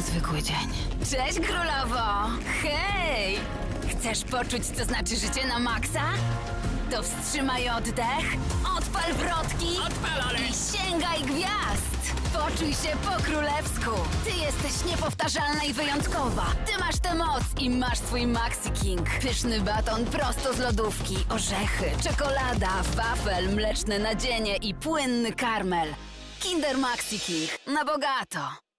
zwykły dzień. Cześć, królowo! Hej! Chcesz poczuć, co znaczy życie na maksa? To wstrzymaj oddech, odpal wrotki Odpalone! i sięgaj gwiazd! Poczuj się po królewsku! Ty jesteś niepowtarzalna i wyjątkowa! Ty masz tę moc i masz swój Maxi King. Pyszny baton prosto z lodówki, orzechy, czekolada, wafel, mleczne nadzienie i płynny karmel. Kinder Maxi King. Na bogato!